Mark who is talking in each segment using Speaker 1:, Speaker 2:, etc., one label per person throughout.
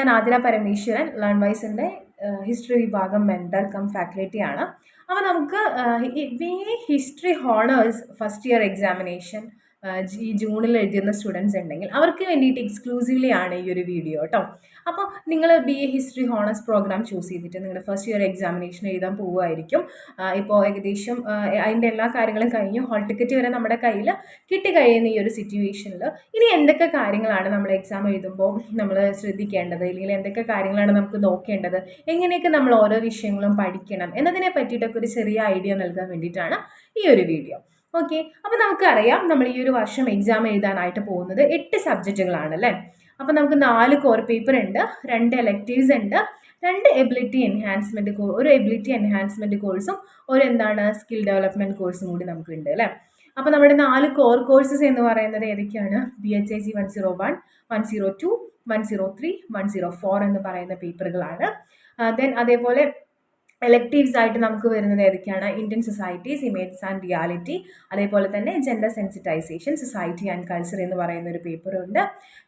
Speaker 1: ഞാൻ ആതിര പരമേശ്വരൻ ലേൺ വൈസിന്റെ ഹിസ്റ്ററി വിഭാഗം മെൻഡർ കം ഫാക്കൽറ്റി ആണ്. അപ്പോൾ നമുക്ക് B history honours first year examination ഈ ജൂണിൽ എഴുതുന്ന സ്റ്റുഡൻസ് ഉണ്ടെങ്കിൽ അവർക്ക് വേണ്ടിയിട്ട് എക്സ്ക്ലൂസീവ്ലി ആണ് ഈ ഒരു വീഡിയോ കേട്ടോ അപ്പോൾ നിങ്ങൾ B A history honours programme choose ചെയ്തിട്ട് നിങ്ങളുടെ ഫസ്റ്റ് ഇയർ എക്സാമിനേഷൻ എഴുതാൻ പോവുമായിരിക്കും ഇപ്പോൾ ഏകദേശം അതിന്റെ എല്ലാ കാര്യങ്ങളും കഴിഞ്ഞു ഹോൾ ടിക്കറ്റ് വരെ നമ്മുടെ കയ്യിൽ കിട്ടിക്കഴിയുന്ന ഈ ഒരു സിറ്റുവേഷനിൽ ഇനി എന്തൊക്കെ കാര്യങ്ങളാണ് നമ്മൾ എക്സാം എഴുതുമ്പോൾ നമ്മൾ ശ്രദ്ധിക്കേണ്ടത്? അല്ലെങ്കിൽ എന്തൊക്കെ കാര്യങ്ങളാണ് നമുക്ക് നോക്കേണ്ടത്? എങ്ങനെയൊക്കെ നമ്മൾ ഓരോ വിഷയങ്ങളും പഠിക്കണം? എന്നതിനെ പറ്റിയിട്ടൊക്കെ ഒരു ചെറിയ ഐഡിയ നൽകാൻ വേണ്ടിയിട്ടാണ് ഈ ഒരു വീഡിയോ ഓക്കെ അപ്പോൾ നമുക്കറിയാം നമ്മൾ ഈ ഒരു വർഷം എക്സാം എഴുതാനായിട്ട് പോകുന്നത് എട്ട് സബ്ജക്റ്റുകളാണ് അല്ലേ അപ്പോൾ നമുക്ക് നാല് കോർ പേപ്പർ ഉണ്ട് രണ്ട് എലക്റ്റീവ്സ് ഉണ്ട് രണ്ട് എബിലിറ്റി എൻഹാൻസ്മെന്റ് കോ ഒരു എബിലിറ്റി എൻഹാൻസ്മെന്റ് കോഴ്സും ഒരു എന്താണ് സ്കിൽ ഡെവലപ്മെന്റ് കോഴ്സും കൂടി നമുക്കുണ്ട് അല്ലേ? അപ്പോൾ നമ്മുടെ നാല് കോർ കോഴ്സസ് എന്ന് പറയുന്നത് ഏതൊക്കെയാണ്? B H I C one zero one one zero two one zero three one zero four എന്ന് പറയുന്ന പേപ്പറുകളാണ് ദെൻ അതേപോലെ എലക്റ്റീവ്സ് ആയിട്ട് നമുക്ക് വരുന്നത് ഏതൊക്കെയാണ്? Indian society's images and reality അതേപോലെ തന്നെ gender sensitisation society and culture എന്ന് പറയുന്ന ഒരു പേപ്പറുണ്ട്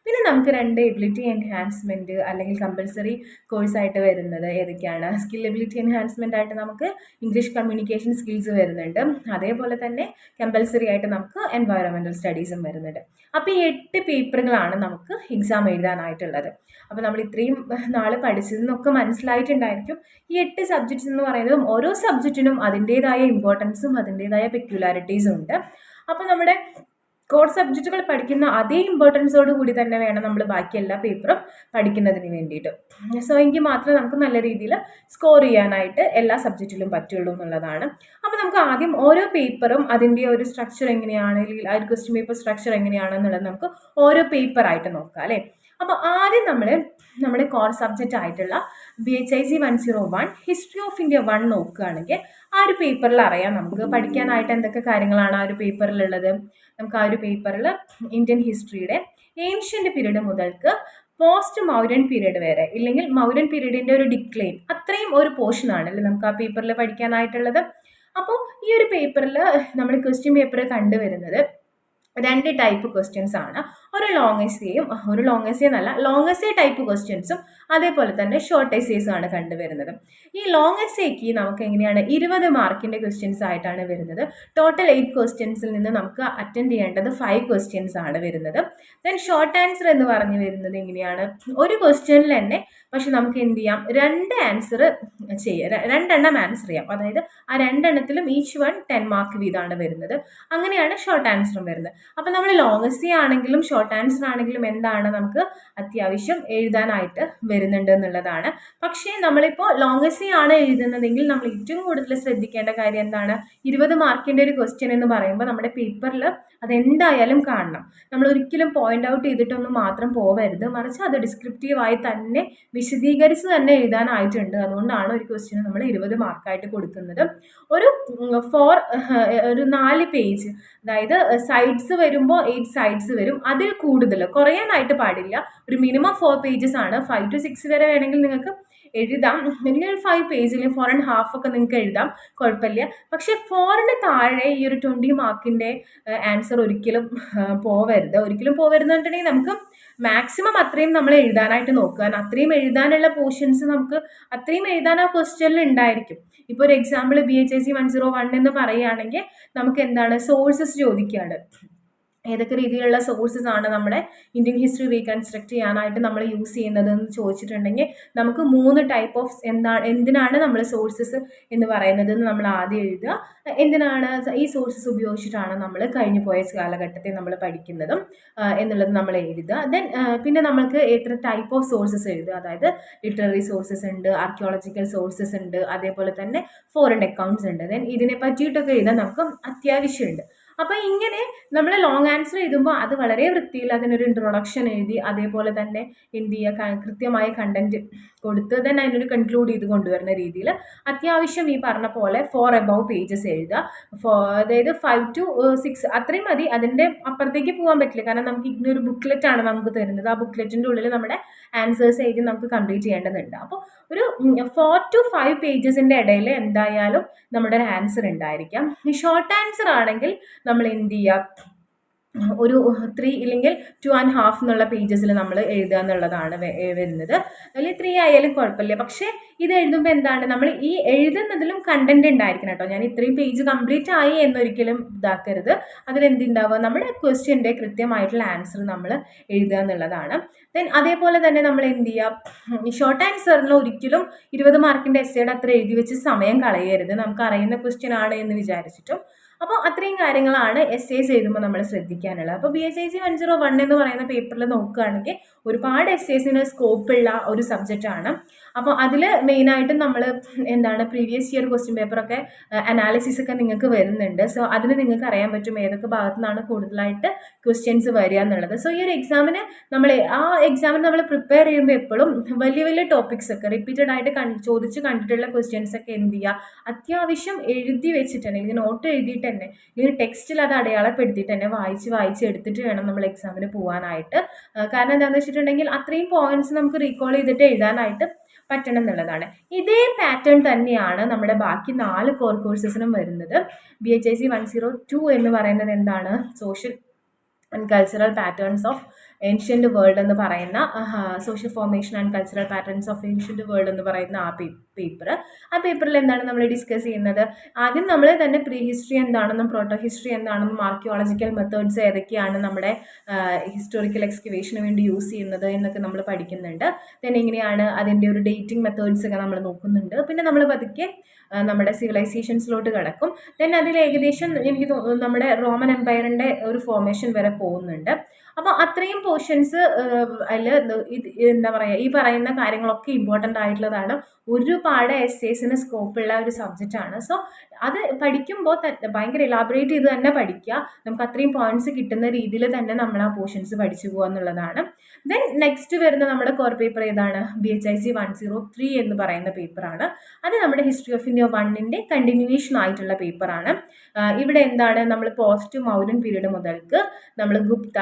Speaker 1: പിന്നെ നമുക്ക് രണ്ട് എബിലിറ്റി എൻഹാൻസ്മെന്റ് അല്ലെങ്കിൽ കമ്പൽസറി കോഴ്സായിട്ട് വരുന്നത് ഏതൊക്കെയാണ്? സ്കിൽ എബിലിറ്റി എൻഹാൻസ്മെന്റ് ആയിട്ട് നമുക്ക് ഇംഗ്ലീഷ് കമ്മ്യൂണിക്കേഷൻ സ്കിൽസ് വരുന്നുണ്ട്. അതേപോലെ തന്നെ കമ്പൽസറി ആയിട്ട് നമുക്ക് എൻവയറമെന്റൽ സ്റ്റഡീസും വരുന്നുണ്ട്. അപ്പോൾ ഈ എട്ട് പേപ്പറുകളാണ് നമുക്ക് എക്സാം എഴുതാനായിട്ടുള്ളത്. അപ്പോൾ നമ്മൾ ഇത്രയും നാൾ പഠിച്ചതെന്നൊക്കെ മനസ്സിലായിട്ടുണ്ടായിരിക്കും ഈ എട്ട് സബ്ജക്ട്സ് എന്ന് പറയുന്നതും ഓരോ സബ്ജക്റ്റിനും അതിന്റേതായ ഇമ്പോർട്ടൻസും അതിന്റേതായ പെക്യുലാരിറ്റീസും ഉണ്ട്. അപ്പോൾ നമ്മുടെ കോർ സബ്ജക്റ്റുകൾ പഠിക്കുന്ന അതേ ഇമ്പോർട്ടൻസോട് കൂടി തന്നെ വേണം നമ്മൾ ബാക്കി എല്ലാ പേപ്പറും പഠിക്കുന്നതിന് വേണ്ടിയിട്ട്. സോ എങ്കിൽ മാത്രമേ നമുക്ക് നല്ല രീതിയിൽ സ്കോർ ചെയ്യാനായിട്ട് എല്ലാ സബ്ജക്റ്റിലും പറ്റുള്ളൂ എന്നുള്ളതാണ്. അപ്പോൾ നമുക്ക് ആദ്യം ഓരോ പേപ്പറും അതിന്റെ ഒരു സ്ട്രക്ചർ എങ്ങനെയാണ് അല്ലെങ്കിൽ ആ ക്വസ്റ്റ്യൻ പേപ്പർ സ്ട്രക്ചർ എങ്ങനെയാണെന്നുള്ളത് നമുക്ക് ഓരോ പേപ്പറായിട്ട് നോക്കാം അല്ലേ? അപ്പോൾ ആദ്യം നമ്മൾ നമ്മുടെ കോർ സബ്ജക്റ്റ് ആയിട്ടുള്ള B H I C one zero one history of India one നോക്കുകയാണെങ്കിൽ ആ ഒരു പേപ്പറിൽ അറിയാം. നമുക്ക് പഠിക്കാനായിട്ട് എന്തൊക്കെ കാര്യങ്ങളാണ് ആ ഒരു പേപ്പറിലുള്ളത് നമുക്ക് ആ ഒരു പേപ്പറിൽ ഇന്ത്യൻ ഹിസ്റ്ററിയുടെ ഏൻഷ്യന്റ് പീരീഡ് മുതൽക്ക് പോസ്റ്റ് മൗര്യൻ പീരീഡ് വരെ ഇല്ലെങ്കിൽ മൗര്യൻ പീരീഡിന്റെ ഒരു ഡിക്ലെയിൻ അത്രയും ഒരു പോർഷനാണ് അല്ലേ നമുക്ക് ആ പേപ്പറിൽ പഠിക്കാനായിട്ടുള്ളത്. അപ്പോൾ ഈ ഒരു പേപ്പറിൽ നമ്മൾ ക്വസ്റ്റ്യൻ പേപ്പർ കണ്ടുവരുന്നത് രണ്ട് ടൈപ്പ് ക്വസ്റ്റ്യൻസ് ആണ്. ഒരു ലോങ് എസ്സേയും ഒരു ലോങ് എസ്സേ എന്നല്ല ലോങ് എസ്സേ ടൈപ്പ് ക്വസ്റ്റ്യൻസും അതേപോലെ തന്നെ ഷോർട്ട് എസ്സേസും ആണ് കണ്ടുവരുന്നത്. ഈ ലോങ് എസ്സേക്ക് നമുക്ക് എങ്ങനെയാണ് ഇരുപത് മാർക്കിന്റെ ക്വസ്റ്റ്യൻസ് ആയിട്ടാണ് വരുന്നത്. ടോട്ടൽ എയ്റ്റ് ക്വസ്റ്റ്യൻസിൽ നിന്ന് നമുക്ക് അറ്റൻഡ് ചെയ്യേണ്ടത് ഫൈവ് ക്വസ്റ്റ്യൻസ് ആണ് വരുന്നത്. ദെൻ ഷോർട്ട് ആൻസർ എന്ന് പറഞ്ഞു വരുന്നത് എങ്ങനെയാണ്? ഒരു ക്വസ്റ്റ്യനിൽ തന്നെ പക്ഷെ നമുക്ക് എന്ത് ചെയ്യാം? രണ്ട് ആൻസർ ചെയ്യാം. രണ്ടെണ്ണം ആൻസർ ചെയ്യാം. അതായത് ആ രണ്ടെണ്ണത്തിലും ഈച്ച് വൺ ടെൻ മാർക്ക് വീതമാണ് വരുന്നത്. അങ്ങനെയാണ് ഷോർട്ട് ആൻസറും വരുന്നത്. അപ്പം നമ്മൾ ലോങ് എസ് ആണെങ്കിലും ഷോർട്ട് ആൻസർ ആണെങ്കിലും എന്താണ് നമുക്ക് അത്യാവശ്യം എഴുതാനായിട്ട് വരുന്നുണ്ട് എന്നുള്ളതാണ്. പക്ഷേ നമ്മളിപ്പോൾ ലോങ് എസ് ആണ് എഴുതുന്നതെങ്കിൽ നമ്മൾ ഏറ്റവും കൂടുതൽ ശ്രദ്ധിക്കേണ്ട കാര്യം എന്താണ്? ഇരുപത് മാർക്കിന്റെ ഒരു ക്വസ്റ്റ്യൻ എന്ന് പറയുമ്പോൾ നമ്മുടെ പേപ്പറിൽ അതെന്തായാലും കാണണം. നമ്മൾ ഒരിക്കലും പോയിന്റ് ഔട്ട് ചെയ്തിട്ടൊന്നും മാത്രം പോവരുത്. മറിച്ച് അത് ഡിസ്ക്രിപ്റ്റീവായി തന്നെ വിശദീകരിച്ച് തന്നെ എഴുതാനായിട്ടുണ്ട്. അതുകൊണ്ടാണ് ഒരു ക്വസ്റ്റ്യന് നമ്മൾ ഇരുപത് മാർക്കായിട്ട് കൊടുക്കുന്നത്. ഒരു ഫോർ ഒരു നാല് പേജ് അതായത് സൈഡ്സ് വരുമ്പോൾ എയ്റ്റ് സൈഡ്സ് വരും. അതിൽ കൂടുതൽ കുറയാനായിട്ട് പാടില്ല. ഒരു മിനിമം ഫോർ പേജസ് ആണ്. ഫൈവ് ടു സിക്സ് വരെ വേണമെങ്കിൽ നിങ്ങൾക്ക് എഴുതാം. അല്ലെങ്കിൽ ഒരു ഫൈവ് പേജിൽ ഫോർ ആൻഡ് ഹാഫ് ഒക്കെ നിങ്ങൾക്ക് എഴുതാം. കുഴപ്പമില്ല. പക്ഷേ ഫോറിന് താഴെ ഈ ഒരു ട്വന്റി മാർക്കിന്റെ ആൻസർ ഒരിക്കലും പോവരുത്. ഒരിക്കലും പോവരുതെന്നുണ്ടെങ്കിൽ നമുക്ക് മാക്സിമം അത്രയും നമ്മൾ എഴുതാനായിട്ട് നോക്കുക. അത്രയും എഴുതാനുള്ള പോർഷൻസ് നമുക്ക് അത്രയും എഴുതാൻ ആ ക്വസ്റ്റ്യനിൽ ഉണ്ടായിരിക്കും. ഇപ്പോൾ ഒരു example B H S C one zero one എന്ന് പറയുകയാണെങ്കിൽ നമുക്ക് എന്താണ് സോഴ്സസ് ചോദിക്കുകയാണ്. ഏതൊക്കെ രീതിയിലുള്ള സോഴ്സസ് ആണ് നമ്മുടെ ഇന്ത്യൻ ഹിസ്റ്ററി റീകൺസ്ട്രക്ട് ചെയ്യാനായിട്ട് നമ്മൾ യൂസ് ചെയ്യുന്നത് എന്ന് ചോദിച്ചിട്ടുണ്ടെങ്കിൽ നമുക്ക് മൂന്ന് ടൈപ്പ് ഓഫ് എന്താണ് എന്തിനാണ് നമ്മൾ സോഴ്സസ് എന്ന് പറയുന്നത് എന്ന് നമ്മൾ ആദ്യം എഴുതുക. എന്തിനാണ് ഈ സോഴ്സസ് ഉപയോഗിച്ചിട്ടാണ് നമ്മൾ കഴിഞ്ഞു പോയ കാലഘട്ടത്തെ നമ്മൾ പഠിക്കുന്നതും എന്നുള്ളത് നമ്മൾ എഴുതുക. ദെൻ പിന്നെ നമ്മൾക്ക് എത്ര ടൈപ്പ് ഓഫ് സോഴ്സസ് എഴുതുക. അതായത് ലിറ്റററി സോഴ്സസ് ഉണ്ട് ആർക്കിയോളജിക്കൽ സോഴ്സസ് ഉണ്ട് അതേപോലെ തന്നെ ഫോറിൻ അക്കൗണ്ട്സ് ഉണ്ട്. ദെൻ ഇതിനെ പറ്റിയിട്ടൊക്കെ എഴുതാൻ നമുക്ക് അത്യാവശ്യമുണ്ട്. അപ്പോൾ ഇങ്ങനെ നമ്മൾ ലോങ് ആൻസർ എഴുതുമ്പോൾ അത് വളരെ വൃത്തിയിൽ അതിനൊരു ഇൻട്രൊഡക്ഷൻ എഴുതി അതേപോലെ തന്നെ എന്ത് ചെയ്യുക കൃത്യമായ കണ്ടന്റ് കൊടുത്ത് തന്നെ അതിനൊരു കൺക്ലൂഡ് ചെയ്ത് കൊണ്ടുവരുന്ന രീതിയിൽ അത്യാവശ്യം ഈ പറഞ്ഞ പോലെ ഫോർ എബവ് പേജസ് എഴുതുക. ഫോ അതായത് ഫൈവ് ടു സിക്സ് അത്രയും മതി. അതിന്റെ അപ്പുറത്തേക്ക് പോകാൻ പറ്റില്ല. കാരണം നമുക്ക് ഇങ്ങനൊരു ബുക്ക്ലെറ്റ് ആണ് നമുക്ക് തരുന്നത്. ആ ബുക്ക്ലെറ്റിന്റെ ഉള്ളിൽ നമ്മുടെ ആൻസേഴ്സ് എഴുതി നമുക്ക് കംപ്ലീറ്റ് ചെയ്യേണ്ടതുണ്ട്. അപ്പോൾ ഒരു ഫോർ ടു ഫൈവ് പേജസിന്റെ ഇടയിൽ എന്തായാലും നമ്മുടെ ഒരു ആൻസർ ഉണ്ടായിരിക്കാം. ഷോർട്ട് ആൻസർ ആണെങ്കിൽ നമ്മൾ എന്ത് ചെയ്യുക ഒരു ത്രീ ഇല്ലെങ്കിൽ ടു ആൻഡ് ഹാഫ് എന്നുള്ള പേജസിൽ നമ്മൾ എഴുതുക എന്നുള്ളതാണ് വരുന്നത്. അതിൽ ത്രീ ആയാലും കുഴപ്പമില്ല. പക്ഷേ ഇത് എഴുതുമ്പോൾ എന്താണ്? നമ്മൾ ഈ എഴുതുന്നതിലും കണ്ടന്റ് ഉണ്ടായിരിക്കണം കേട്ടോ. ഞാൻ ഇത്രയും പേജ് കംപ്ലീറ്റ് ആയി എന്നൊരിക്കലും ഇതാക്കരുത്. അതിലെന്തുണ്ടാവുക നമ്മുടെ ക്വസ്റ്റ്യന്റെ കൃത്യമായിട്ടുള്ള ആൻസർ നമ്മൾ എഴുതുക എന്നുള്ളതാണ്. ദെൻ അതേപോലെ തന്നെ നമ്മൾ എന്ത് ചെയ്യുക ഷോർട്ട് ആൻസറിന് ഒരിക്കലും ഇരുപത് മാർക്കിന്റെ എസ്സേയുടെ അത്ര എഴുതി വെച്ച് സമയം കളയരുത്. നമുക്ക് അറിയുന്ന ക്വസ്റ്റ്യൻ ആണ് എന്ന് വിചാരിച്ചിട്ടും അപ്പോൾ അത്രയും കാര്യങ്ങളാണ് എസ് എസ് എഴുതുമ്പോൾ നമ്മൾ ശ്രദ്ധിക്കാനുള്ളത്. അപ്പോൾ B S I C one zero one എന്ന് പറയുന്ന പേപ്പറിൽ നോക്കുകയാണെങ്കിൽ ഒരുപാട് എസ് എസിന് സ്കോപ്പുള്ള ഒരു സബ്ജക്റ്റാണ് അപ്പോൾ അതിൽ മെയിനായിട്ടും നമ്മൾ എന്താണ് പ്രീവിയസ് ഇയർ ക്വസ്റ്റ്യൻ പേപ്പറൊക്കെ അനാലിസിസ് ഒക്കെ നിങ്ങൾക്ക് വരുന്നുണ്ട്. സോ അതിന് നിങ്ങൾക്ക് അറിയാൻ പറ്റും ഏതൊക്കെ ഭാഗത്തു നിന്നാണ് കൂടുതലായിട്ട് ക്വസ്റ്റ്യൻസ് വരിക എന്നുള്ളത്. സോ ഈ ഒരു എക്സാമിന് നമ്മൾ ആ എക്സാമിന് നമ്മൾ പ്രിപ്പയർ ചെയ്യുമ്പോൾ എപ്പോഴും വലിയ വലിയ ടോപ്പിക്സ് ഒക്കെ റിപ്പീറ്റഡ് ആയിട്ട് ചോദിച്ച് കണ്ടിട്ടുള്ള ക്വസ്റ്റ്യൻസ് ഒക്കെ എന്ത് ചെയ്യുക? അത്യാവശ്യം എഴുതി വെച്ചിട്ട് തന്നെ അല്ലെങ്കിൽ നോട്ട് എഴുതിയിട്ട് തന്നെ അല്ലെങ്കിൽ ടെക്സ്റ്റിൽ അത് അടയാളപ്പെടുത്തിയിട്ട് തന്നെ വായിച്ച് വായിച്ച് എടുത്തിട്ട് വേണം നമ്മൾ എക്സാമിന് പോകാനായിട്ട് കാരണം എന്താണെന്ന് വെച്ചിട്ടുണ്ടെങ്കിൽ അത്രയും പോയിന്റ്സ് നമുക്ക് റീകോൾ ചെയ്തിട്ട് എഴുതാനായിട്ട് പറ്റണം എന്നുള്ളതാണ് ഇതേ പാറ്റേൺ തന്നെയാണ് നമ്മുടെ ബാക്കി നാല് കോർ കോഴ്സസിനും വരുന്നത്. B H I C one zero two എന്ന് പറയുന്നത് എന്താണ്? Social and cultural patterns of ancient world എന്ന് പറയുന്ന social formation and cultural patterns of ancient world എന്ന് പറയുന്ന ആ പേപ്പർ ആ പേപ്പറിൽ എന്താണ് നമ്മൾ ഡിസ്കസ് ചെയ്യുന്നത്? ആദ്യം നമ്മൾ തന്നെ പ്രീ ഹിസ്റ്ററി എന്താണെന്നും പ്രോട്ടോ ഹിസ്റ്ററി എന്താണെന്നും ആർക്കിയോളജിക്കൽ മെത്തേഡ്സ് ഏതൊക്കെയാണ് നമ്മുടെ ഹിസ്റ്റോറിക്കൽ എക്സ്കവേഷന് വേണ്ടി യൂസ് ചെയ്യുന്നത് എന്നൊക്കെ നമ്മൾ പഠിക്കുന്നുണ്ട്. പിന്നെ എങ്ങനെയാണ് അതിന്റെ ഒരു ഡേറ്റിംഗ് മെത്തേഡ്സ് ഒക്കെ നമ്മൾ നോക്കുന്നുണ്ട്. പിന്നെ നമ്മൾ പതുക്കെ നമ്മുടെ സിവിലൈസേഷൻസിലോട്ട് കടക്കും. ദെൻ അതിൽ ഏകദേശം എനിക്ക് നമ്മുടെ റോമൻ എംപയറിന്റെ ഒരു ഫോർമേഷൻ വരെ പോകുന്നുണ്ട്. അപ്പോൾ അത്രയും പോർഷൻസ് അതിൽ എന്താ പറയുക ഈ പറയുന്ന കാര്യങ്ങളൊക്കെ ഇമ്പോർട്ടന്റ് ആയിട്ടുള്ളതാണ്. ഒരുപാട് എസ് എസിന് സ്കോപ്പുള്ള ഒരു സബ്ജക്റ്റ് ആണ്. സോ അത് പഠിക്കുമ്പോൾ ഭയങ്കര ഇലാബറേറ്റ് ചെയ്ത് തന്നെ പഠിക്കുക. നമുക്ക് അത്രയും പോയിന്റ്സ് കിട്ടുന്ന രീതിയിൽ തന്നെ നമ്മൾ ആ പോർഷൻസ് പഠിച്ചു പോകുക എന്നുള്ളതാണ്. ദെൻ നെക്സ്റ്റ് വരുന്ന നമ്മുടെ കോർ പേപ്പർ ഏതാണ്? B H I C one zero three എന്ന് പറയുന്ന പേപ്പറാണ് അത് നമ്മുടെ ഹിസ്റ്ററി ഓഫ് ഇന്ത്യ വണ്ണിന്റെ കണ്ടിന്യൂവേഷൻ ആയിട്ടുള്ള പേപ്പറാണ് ഇവിടെ എന്താണ്? നമ്മൾ പോസ്റ്റ് മൗര്യൻ പീരീഡ് മുതൽക്ക് നമ്മൾ ഗുപ്ത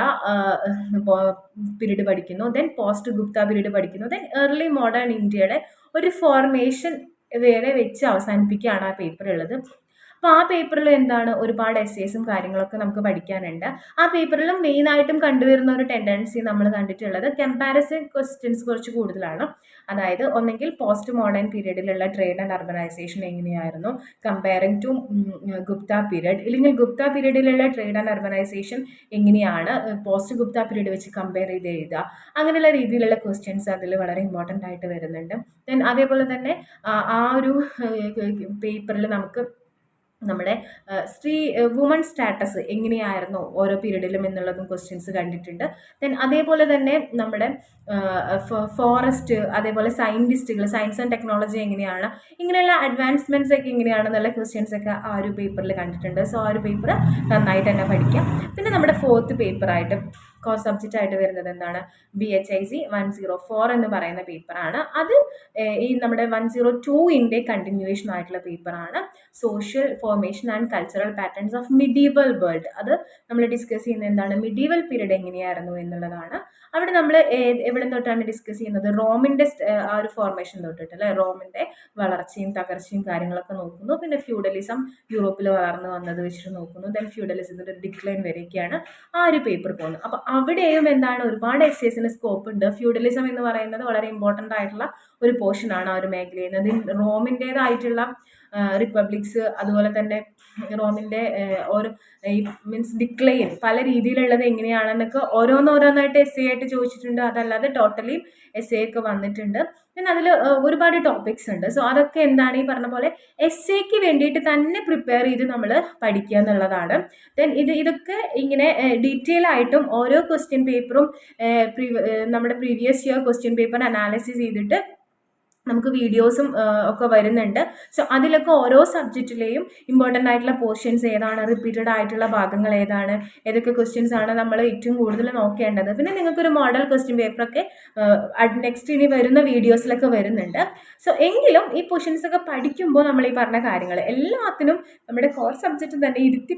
Speaker 1: പീരീഡ് പഠിക്കുന്നു. ദെൻ പോസ്റ്റ് ഗുപ്ത പീരീഡ് പഠിക്കുന്നു. ദെൻ ഏർലി മോഡേൺ ഇന്ത്യയുടെ ഒരു ഫോർമേഷൻ വേറെ വെച്ച് അവസാനിപ്പിക്കുകയാണ് ആ പേപ്പർ ഉള്ളത്. അപ്പോൾ ആ പേപ്പറിൽ എന്താണ് ഒരുപാട് എസ്സേസും കാര്യങ്ങളൊക്കെ നമുക്ക് പഠിക്കാനുണ്ട്. ആ പേപ്പറിലും മെയിനായിട്ടും കണ്ടുവരുന്ന ഒരു ടെൻഡൻസി നമ്മൾ കണ്ടിട്ടുള്ളത് കമ്പാരിസൺ ക്വസ്റ്റ്യൻസ് കുറച്ച് കൂടുതലാണ്. അതായത് ഒന്നെങ്കിൽ പോസ്റ്റ് മോഡേൺ പീരീഡിലുള്ള ട്രേഡ് ആൻഡ് അർബനൈസേഷൻ എങ്ങനെയായിരുന്നു? കമ്പയറിംഗ് ടു ഗുപ്ത പീരീഡ് ഇല്ലെങ്കിൽ ഗുപ്ത പീരീഡിലുള്ള ട്രേഡ് ആൻഡ് അർബനൈസേഷൻ എങ്ങനെയാണ്? പോസ്റ്റ് ഗുപ്ത പീരീഡ് വെച്ച് കമ്പയർ ചെയ്ത് എഴുതുക. അങ്ങനെയുള്ള രീതിയിലുള്ള ക്വസ്റ്റ്യൻസ് അതിൽ വളരെ ഇമ്പോർട്ടന്റ് ആയിട്ട് വരുന്നുണ്ട്. ദെൻ അതേപോലെ തന്നെ ആ ഒരു പേപ്പറിൽ നമുക്ക് നമ്മുടെ സ്ത്രീ വുമൺ സ്റ്റാറ്റസ് എങ്ങനെയായിരുന്നു ഓരോ പീരീഡിലും എന്നുള്ളതും ക്വസ്റ്റ്യൻസ് കണ്ടിട്ടുണ്ട്. ദെൻ അതേപോലെ തന്നെ നമ്മുടെ ഫോറസ്റ്റ് അതേപോലെ സയന്റിസ്റ്റുകൾ സയൻസ് ആൻഡ് ടെക്നോളജി എങ്ങനെയാണ് ഇങ്ങനെയുള്ള അഡ്വാൻസ്മെന്റ്സ് ഒക്കെ എങ്ങനെയാണെന്നുള്ള ക്വസ്റ്റ്യൻസ് ഒക്കെ ആ ഒരു പേപ്പറിൽ കണ്ടിട്ടുണ്ട്. സോ ആ ഒരു പേപ്പർ നന്നായിട്ട് തന്നെ പഠിക്കാം. പിന്നെ നമ്മുടെ ഫോർത്ത് പേപ്പറായിട്ട് കോർ സബ്ജക്റ്റ് ആയിട്ട് വരുന്നത് എന്താണ്? B H I C one zero four എന്ന് പറയുന്ന പേപ്പറാണ് അത് ഈ നമ്മുടെ വൺ സീറോ ടുവിന്റെ കണ്ടിന്യൂവേഷൻ ആയിട്ടുള്ള പേപ്പറാണ് social formation and cultural patterns of medieval world അത് നമ്മൾ ഡിസ്കസ് ചെയ്യുന്ന എന്താണ്? മിഡീവൽ പീരീഡ് എങ്ങനെയായിരുന്നു എന്നുള്ളതാണ്. അവിടെ നമ്മൾ എവിടെ തൊട്ടാണ് ഡിസ്കസ് ചെയ്യുന്നത്? റോമിന്റെ ആ ഒരു ഫോർമേഷൻ തൊട്ടിട്ട് അല്ലേ? റോമിന്റെ വളർച്ചയും തകർച്ചയും കാര്യങ്ങളൊക്കെ നോക്കുന്നു. പിന്നെ ഫ്യൂഡലിസം യൂറോപ്പിൽ വളർന്നു വന്നത് വെച്ചിട്ട് നോക്കുന്നു. ദെൻ ഫ്യൂഡലിസത്തിന്റെ ഡിക്ലൈൻ വരെയൊക്കെയാണ് ആ ഒരു പേപ്പർ പോകുന്നത്. അപ്പോൾ അവിടെയും എന്താണ്? ഒരുപാട് എസ് എസിന് സ്കോപ്പ് ഉണ്ട്. ഫ്യൂഡലിസം എന്ന് പറയുന്നത് വളരെ ഇമ്പോർട്ടന്റ് ആയിട്ടുള്ള ഒരു പോർഷനാണ് ആ ഒരു മേഖലയിൽ നിന്ന്. റോമിന്റേതായിട്ടുള്ള റിപ്പബ്ലിക്സ് അതുപോലെ തന്നെ റോമിന്റെ ഓരോ മീൻസ് ഡിക്ലെയിൻ പല രീതിയിലുള്ളത് എങ്ങനെയാണെന്നൊക്കെ ഓരോന്നോരോന്നായിട്ട് എസ് എ ആയിട്ട് ചോദിച്ചിട്ടുണ്ട്. അതല്ലാതെ ടോട്ടലി എസ് എ ഒക്കെ വന്നിട്ടുണ്ട്. പിന്നെ അതിൽ ഒരുപാട് ടോപ്പിക്സ് ഉണ്ട്. സോ അതൊക്കെ എന്താണ് ഈ പറഞ്ഞ പോലെ എസ് എക്ക് വേണ്ടിയിട്ട് തന്നെ പ്രിപ്പയർ ചെയ്ത് നമ്മൾ പഠിക്കുക എന്നുള്ളതാണ്. ദെൻ ഇത് ഇതൊക്കെ ഇങ്ങനെ ഡീറ്റെയിൽ ആയിട്ടും ഓരോ ക്വസ്റ്റ്യൻ പേപ്പറും നമ്മുടെ previous year question paper analysis ചെയ്തിട്ട് നമുക്ക് വീഡിയോസും ഒക്കെ വരുന്നുണ്ട്. സോ അതിലൊക്കെ ഓരോ സബ്ജക്റ്റിലെയും ഇമ്പോർട്ടന്റ് ആയിട്ടുള്ള പോർഷൻസ് ഏതാണ് റിപ്പീറ്റഡ് ആയിട്ടുള്ള ഭാഗങ്ങൾ ഏതാണ് ഏതൊക്കെ ക്വസ്റ്റ്യൻസ് ആണ് നമ്മൾ ഏറ്റവും കൂടുതൽ നോക്കേണ്ടത്. പിന്നെ നിങ്ങൾക്കൊരു മോഡൽ ക്വസ്റ്റ്യൻ പേപ്പറൊക്കെ നെക്സ്റ്റ് ഇനി വരുന്ന വീഡിയോസിലൊക്കെ വരുന്നുണ്ട്. സോ എങ്കിലും ഈ പോർഷൻസ് ഒക്കെ പഠിക്കുമ്പോൾ നമ്മൾ ഈ പറഞ്ഞ കാര്യങ്ങൾ എല്ലാത്തിനും നമ്മുടെ കോർ സബ്ജക്റ്റ് തന്നെ ഇരുത്തി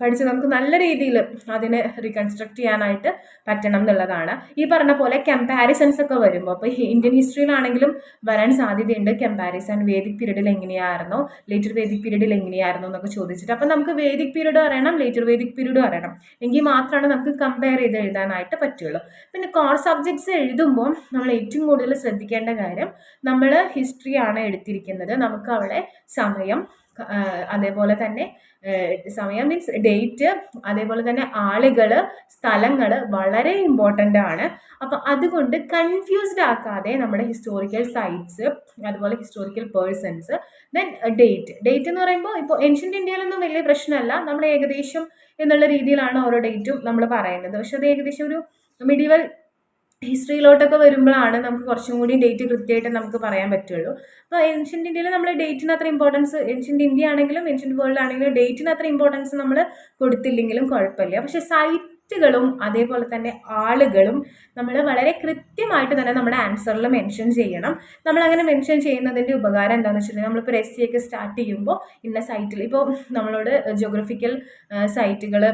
Speaker 1: പഠിച്ച് നമുക്ക് നല്ല രീതിയിൽ അതിനെ റീകൺസ്ട്രക്ട് ചെയ്യാനായിട്ട് പറ്റണം എന്നുള്ളതാണ്. ഈ പറഞ്ഞ പോലെ കമ്പാരിസൺസ് ഒക്കെ വരുമ്പോൾ അപ്പോൾ ഇന്ത്യൻ ഹിസ്റ്ററിയിലാണെങ്കിലും വരാൻ സാധ്യതയുണ്ട്. കമ്പാരിസൺ വേദിക് പീരീഡിൽ എങ്ങനെയായിരുന്നോ? ലേറ്റർ വേദിക് പീരീഡിൽ എങ്ങനെയായിരുന്നു എന്നൊക്കെ ചോദിച്ചിട്ട് അപ്പം നമുക്ക് വേദിക് പീരീഡ് അറിയണം ലേറ്റർ വേദിക് പീരീഡ് അറിയണം. എങ്കിൽ മാത്രമാണ് നമുക്ക് കമ്പയർ ചെയ്ത് എഴുതാനായിട്ട് പറ്റുള്ളൂ. പിന്നെ കോർ സബ്ജക്ട്സ് എഴുതുമ്പോൾ നമ്മൾ ഏറ്റവും കൂടുതൽ ശ്രദ്ധിക്കേണ്ട കാര്യം നമ്മൾ ഹിസ്റ്ററിയാണ് എടുത്തിരിക്കുന്നത്. നമുക്ക് അവിടെ സമയം അതേപോലെ തന്നെ സമയം മീൻസ് ഡേറ്റ് അതേപോലെ തന്നെ ആളുകൾ സ്ഥലങ്ങൾ വളരെ ഇമ്പോർട്ടന്റ് ആണ്. അപ്പം അതുകൊണ്ട് കൺഫ്യൂസ്ഡ് ആക്കാതെ നമ്മുടെ ഹിസ്റ്റോറിക്കൽ സൈറ്റ്സ് അതുപോലെ historical persons then date date എന്ന് പറയുമ്പോൾ ഇപ്പോൾ ഏൻഷ്യന്റ് ഇന്ത്യയിലൊന്നും വലിയ പ്രശ്നമല്ല. നമ്മൾ ഏകദേശം എന്നുള്ള രീതിയിലാണ് ഓരോ ഡേറ്റും നമ്മൾ പറയുന്നത്. പക്ഷെ അത് ഏകദേശം ഒരു മിഡിവൽ ഹിസ്റ്ററിയിലോട്ടൊക്കെ വരുമ്പോഴാണ് നമുക്ക് കുറച്ചും കൂടി ഡേറ്റ് കൃത്യമായിട്ട് നമുക്ക് പറയാൻ പറ്റുള്ളൂ. അപ്പോൾ ഏൻഷ്യന്റ് ഇന്ത്യയിൽ നമ്മൾ ഡേറ്റിന് അത്ര ഇമ്പോർട്ടൻസ് ഏൻഷ്യന്റ് ഇന്ത്യ ആണെങ്കിലും ഏൻഷ്യന്റ് വേൾഡ് ആണെങ്കിലും ഡേറ്റിന് അത്ര ഇമ്പോർട്ടൻസ് നമ്മൾ കൊടുത്തില്ലെങ്കിലും കുഴപ്പമില്ല. പക്ഷെ സൈറ്റുകളും അതേപോലെ തന്നെ ആളുകളും നമ്മൾ വളരെ കൃത്യമായിട്ട് തന്നെ നമ്മുടെ ആൻസറിൽ മെൻഷൻ ചെയ്യണം. നമ്മൾ അങ്ങനെ മെൻഷൻ ചെയ്യുന്നതിന്റെ ഉപകാരം എന്താണെന്ന് വെച്ചിട്ടുണ്ടെങ്കിൽ നമ്മളിപ്പോൾ എസ് സി ഒക്കെ സ്റ്റാർട്ട് ചെയ്യുമ്പോൾ ഇന്ന സൈറ്റിൽ ഇപ്പോൾ നമ്മളോട് ജോഗ്രഫിക്കൽ സൈറ്റുകൾ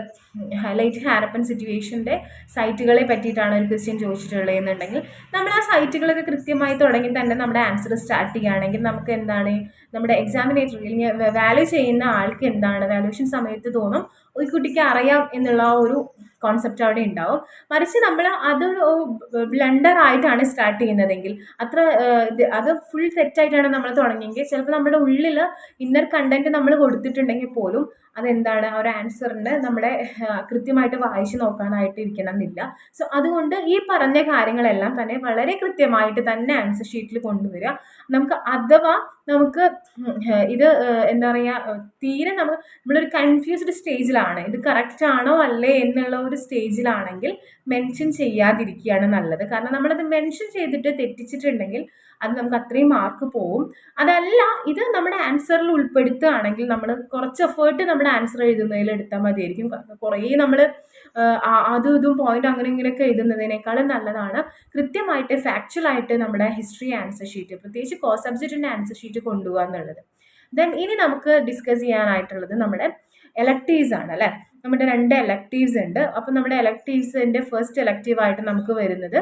Speaker 1: ലൈറ്റ് ഹാരപ്പൻ സിറ്റുവേഷന്റെ സൈറ്റുകളെ പറ്റിയിട്ടാണ് ഒരു ക്വസ്റ്റ്യൻ ചോദിച്ചിട്ടുള്ളത് എന്നുണ്ടെങ്കിൽ നമ്മൾ ആ സൈറ്റുകളൊക്കെ കൃത്യമായി തുടങ്ങി തന്നെ നമ്മുടെ ആൻസർ സ്റ്റാർട്ട് ചെയ്യുകയാണെങ്കിൽ നമുക്ക് എന്താണ്? നമ്മുടെ എക്സാമിനേറ്റർ അല്ലെങ്കിൽ വാല്യൂ ചെയ്യുന്ന ആൾക്ക് എന്താണ്? വാല്യൂഷൻ സമയത്ത് തോന്നും ഈ കുട്ടിക്ക് അറിയാം എന്നുള്ള ഒരു കോൺസെപ്റ്റ് അവിടെ ഉണ്ടാവും. മറിച്ച് നമ്മൾ അത് ബ്ലണ്ടർ ആയിട്ടാണ് സ്റ്റാർട്ട് ചെയ്യുന്നതെങ്കിൽ അത്ര അത് ഫുൾ തെറ്റായിട്ടാണ് നമ്മൾ തുടങ്ങിയെങ്കിൽ ചിലപ്പോൾ നമ്മുടെ ഉള്ളിൽ ഇന്നർ കണ്ടന്റ് നമ്മൾ കൊടുത്തിട്ടുണ്ടെങ്കിൽ പോലും അതെന്താണ്? ആ ഒരു ആൻസറിന് നമ്മളെ കൃത്യമായിട്ട് വായിച്ചു നോക്കാനായിട്ട് ഇരിക്കണം എന്നില്ല സോ അതുകൊണ്ട് ഈ പറഞ്ഞ കാര്യങ്ങളെല്ലാം തന്നെ വളരെ കൃത്യമായിട്ട് തന്നെ ആൻസർ ഷീറ്റിൽ കൊണ്ടുവരിക. നമുക്ക് അഥവാ നമുക്ക് ഇത് എന്താ പറയുക തീരെ നമ്മൾ നമ്മളൊരു കൺഫ്യൂസ്ഡ് സ്റ്റേജിലാണ് ഇത് കറക്റ്റ് ആണോ അല്ലേ എന്നുള്ള ഒരു സ്റ്റേജിലാണെങ്കിൽ മെൻഷൻ ചെയ്യാതിരിക്കുകയാണ് നല്ലത്. കാരണം നമ്മളത് മെൻഷൻ ചെയ്തിട്ട് തെറ്റിച്ചിട്ടുണ്ടെങ്കിൽ അത് നമുക്ക് അത്രയും മാർക്ക് പോവും. അതല്ല ഇത് നമ്മുടെ ആൻസറിൽ ഉൾപ്പെടുത്തുകയാണെങ്കിൽ നമ്മൾ കുറച്ച് എഫേർട്ട് നമ്മുടെ ആൻസർ എഴുതുന്നതിൽ എടുത്താൽ മതിയായിരിക്കും. കുറേ നമ്മൾ അതും ഇതും പോയിന്റ് അങ്ങനെ ഇങ്ങനെയൊക്കെ എഴുതുന്നതിനേക്കാളും നല്ലതാണ്. കൃത്യമായിട്ട് ഫാക്ച്വൽ ആയിട്ട് നമ്മുടെ ഹിസ്റ്ററി ആൻസർ ഷീറ്റ് പ്രത്യേകിച്ച് കോ സബ്ജക്റ്റിന്റെ ആൻസർ ഷീറ്റ് കൊണ്ടുപോകുക എന്നുള്ളത്. ദെൻ ഇനി നമുക്ക് ഡിസ്കസ് ചെയ്യാനായിട്ടുള്ളത് നമ്മുടെ എലക്റ്റീവ്സ് ആണ് അല്ലേ? നമ്മുടെ രണ്ട് എലക്റ്റീവ്സ് ഉണ്ട്. അപ്പോൾ നമ്മുടെ എലക്റ്റീവ്സിന്റെ ഫസ്റ്റ് എലക്റ്റീവായിട്ട് നമുക്ക് വരുന്നത്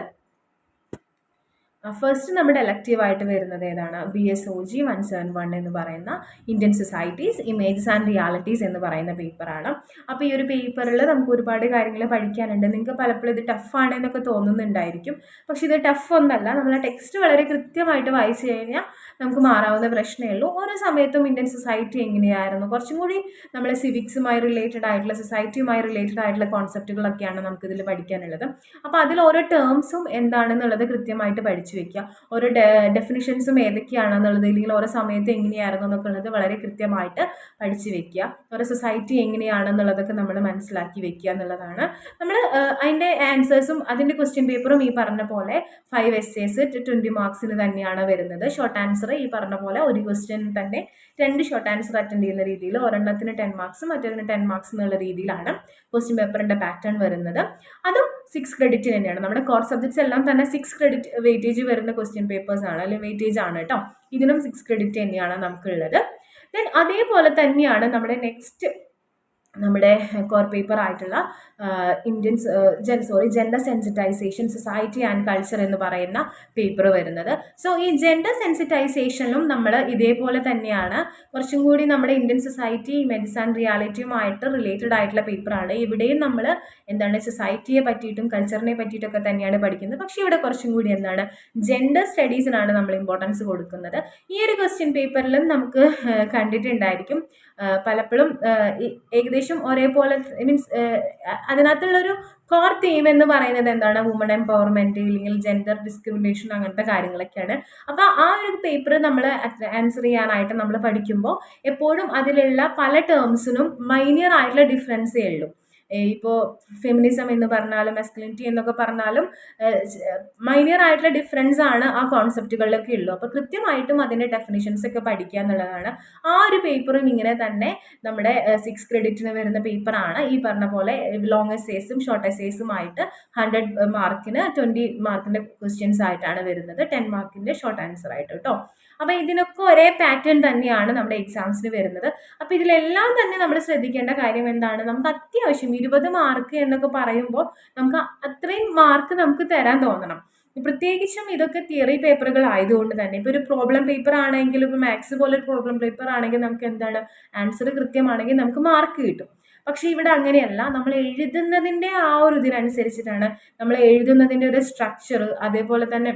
Speaker 1: ഫസ്റ്റ് നമ്മുടെ എലക്റ്റീവ് ആയിട്ട് വരുന്നത് ഏതാണ്? B S O G one seven one എന്ന് പറയുന്ന Indian societies images and realities എന്ന് പറയുന്ന പേപ്പറാണ് അപ്പോൾ ഈ ഒരു പേപ്പറിൽ നമുക്ക് ഒരുപാട് കാര്യങ്ങൾ പഠിക്കാനുണ്ട്. നിങ്ങൾക്ക് പലപ്പോഴും ഇത് ടഫാണ് എന്നൊക്കെ തോന്നുന്നുണ്ടായിരിക്കും. പക്ഷെ ഇത് ടഫ് ഒന്നല്ല. നമ്മൾ ടെക്സ്റ്റ് വളരെ കൃത്യമായിട്ട് വായിച്ചു കഴിഞ്ഞാൽ നമുക്ക് മാറാവുന്ന പ്രശ്നമേ ഉള്ളൂ. ഓരോ സമയത്തും ഇന്ത്യൻ സൊസൈറ്റി എങ്ങനെയായിരുന്നു? കുറച്ചും കൂടി നമ്മളെ സിവിക്സുമായി റിലേറ്റഡ് ആയിട്ടുള്ള സൊസൈറ്റിയുമായി റിലേറ്റഡ് ആയിട്ടുള്ള കോൺസെപ്റ്റുകളൊക്കെയാണ് നമുക്കിതിൽ പഠിക്കാനുള്ളത്. അപ്പോൾ അതിൽ ഓരോ ടേംസും എന്താണെന്നുള്ളത് കൃത്യമായിട്ട് പഠിച്ചു വെക്കുക. ഓരോ ഡെഫിനിഷൻസും ഏതൊക്കെയാണെന്നുള്ളത് അല്ലെങ്കിൽ ഓരോ സമയത്ത് എങ്ങനെയായിരുന്നു എന്നൊക്കെ ഉള്ളത് വളരെ കൃത്യമായിട്ട് പഠിച്ചു വെക്കുക. ഓരോ സൊസൈറ്റി എങ്ങനെയാണെന്നുള്ളതൊക്കെ നമ്മൾ മനസ്സിലാക്കി വെക്കുക എന്നുള്ളതാണ്. നമ്മൾ അതിന്റെ ആൻസേഴ്സും അതിന്റെ ക്വസ്റ്റ്യൻ പേപ്പറും ഈ പറഞ്ഞ പോലെ ഫൈവ് എസ് ട്വന്റി മാർക്സിന് തന്നെയാണ് വരുന്നത്. ഷോർട്ട് ആൻസർ ഈ പറഞ്ഞ പോലെ ഒരു ക്വസ്റ്റ്യൻ തന്നെ രണ്ട് ഷോർട്ട് ആൻസർ അറ്റൻഡ് ചെയ്യുന്ന രീതിയിൽ ഒരെണ്ണത്തിന് ടെൻ മാർക്സ് മറ്റൊരു ടെൻ മാർക്സ് എന്നുള്ള രീതിയിലാണ് ക്വസ്റ്റ്യൻ പേപ്പറിന്റെ പാറ്റേൺ വരുന്നത്. അതും സിക്സ് ക്രെഡിറ്റ് തന്നെയാണ്. നമ്മുടെ കോർ സബ്ജക്ട്സ് എല്ലാം തന്നെ സിക്സ് ക്രെഡിറ്റ് വെയിറ്റേജ് വരുന്ന ക്വസ്റ്റ്യൻ പേപ്പേഴ്സ് ആണ് അല്ലെങ്കിൽ വെയിറ്റേജ് ആണ് കേട്ടോ ഇതിനും സിക്സ് ക്രെഡിറ്റ് തന്നെയാണ് നമുക്കുള്ളത്. ദെൻ അതേപോലെ തന്നെയാണ് നമ്മുടെ നെക്സ്റ്റ് നമ്മുടെ കോർ പേപ്പർ ആയിട്ടുള്ള Indian gen sorry gender sensitisation society and culture എന്ന് പറയുന്ന പേപ്പർ വരുന്നത്. സോ ഈ ജെൻഡർ സെൻസിറ്റൈസേഷനിലും നമ്മൾ ഇതേപോലെ തന്നെയാണ്. കുറച്ചും കൂടി നമ്മുടെ ഇന്ത്യൻ സൊസൈറ്റി മെഡിസൺ റിയാലിറ്റിയുമായിട്ട് റിലേറ്റഡ് ആയിട്ടുള്ള പേപ്പറാണ് ഇവിടെയും നമ്മൾ എന്താണ് സൊസൈറ്റിയെ പറ്റിയിട്ടും കൾച്ചറിനെ പറ്റിയിട്ടൊക്കെ തന്നെയാണ് പഠിക്കുന്നത്. പക്ഷേ ഇവിടെ കുറച്ചും കൂടി എന്താണ് ജെൻഡർ സ്റ്റഡീസിനാണ് നമ്മൾ ഇമ്പോർട്ടൻസ് കൊടുക്കുന്നത്. ഈ ഒരു ക്വസ്റ്റ്യൻ പേപ്പറിലും നമുക്ക് കണ്ടിട്ടുണ്ടായിരിക്കും. പലപ്പോഴും ഏകദേശം ഒരേപോലെ മീൻസ് അതിനകത്തുള്ളൊരു കോർ തീം എന്ന് പറയുന്നത് എന്താണ്? വുമൺ എംപവർമെന്റ് അല്ലെങ്കിൽ ജെൻഡർ ഡിസ്ക്രിമിനേഷൻ അങ്ങനത്തെ കാര്യങ്ങളൊക്കെയാണ്. അപ്പോൾ ആ ഒരു പേപ്പർ നമ്മൾ ആൻസർ ചെയ്യാനായിട്ട് നമ്മൾ പഠിക്കുമ്പോൾ എപ്പോഴും അതിലുള്ള പല ടേംസിനും മൈനിയർ ആയിട്ടുള്ള ഡിഫറൻസേ ഉള്ളൂ. ഇപ്പോൾ ഫെമിനിസം എന്ന് പറഞ്ഞാലും മെസ്കുലിനിറ്റി എന്നൊക്കെ പറഞ്ഞാലും മൈനിയർ ആയിട്ടുള്ള ഡിഫറൻസ് ആണ് ആ കോൺസെപ്റ്റുകളിലൊക്കെ ഉള്ളൂ. അപ്പോൾ കൃത്യമായിട്ടും അതിന്റെ ഡെഫിനിഷൻസ് ഒക്കെ പഠിക്കുക എന്നുള്ളതാണ്. ആ ഒരു പേപ്പറും ഇങ്ങനെ തന്നെ നമ്മുടെ സിക്സ് ക്രെഡിറ്റിന് വരുന്ന പേപ്പറാണ് ഈ പറഞ്ഞ പോലെ ലോങ് എസ്സേസും ഷോർട്ട് എസ്സേസും ആയിട്ട് ഹൺഡ്രഡ് മാർക്കിന് ട്വന്റി മാർക്കിന്റെ ക്വസ്റ്റ്യൻസ് ആയിട്ടാണ് വരുന്നത്. ടെൻ മാർക്കിന്റെ ഷോർട്ട് ആൻസർ ആയിട്ട് കേട്ടോ. അപ്പോൾ ഇതിനൊക്കെ ഒരേ പാറ്റേൺ തന്നെയാണ് നമ്മുടെ എക്സാംസിന് വരുന്നത്. അപ്പോൾ ഇതിലെല്ലാം തന്നെ നമ്മൾ ശ്രദ്ധിക്കേണ്ട കാര്യം എന്താണ്? നമുക്ക് അത്യാവശ്യം ഇരുപത് മാർക്ക് എന്നൊക്കെ പറയുമ്പോൾ നമുക്ക് അത്രയും മാർക്ക് നമുക്ക് തരാൻ തോന്നണം. പ്രത്യേകിച്ചും ഇതൊക്കെ തിയറി പേപ്പറുകൾ ആയതുകൊണ്ട് തന്നെ. ഇപ്പോൾ ഒരു പ്രോബ്ലം പേപ്പർ ആണെങ്കിൽ ഇപ്പോൾ മാത്സ് പോലെ ഒരു പ്രോബ്ലം പേപ്പർ ആണെങ്കിൽ നമുക്ക് എന്താണ്? ആൻസർ കൃത്യമാണെങ്കിൽ നമുക്ക് മാർക്ക് കിട്ടും. പക്ഷേ ഇവിടെ അങ്ങനെയല്ല. നമ്മൾ എഴുതുന്നതിന്റെ ആ ഒരു ഇതിനനുസരിച്ചിട്ടാണ് നമ്മൾ എഴുതുന്നതിന്റെ ഒരു സ്ട്രക്ചർ അതേപോലെ തന്നെ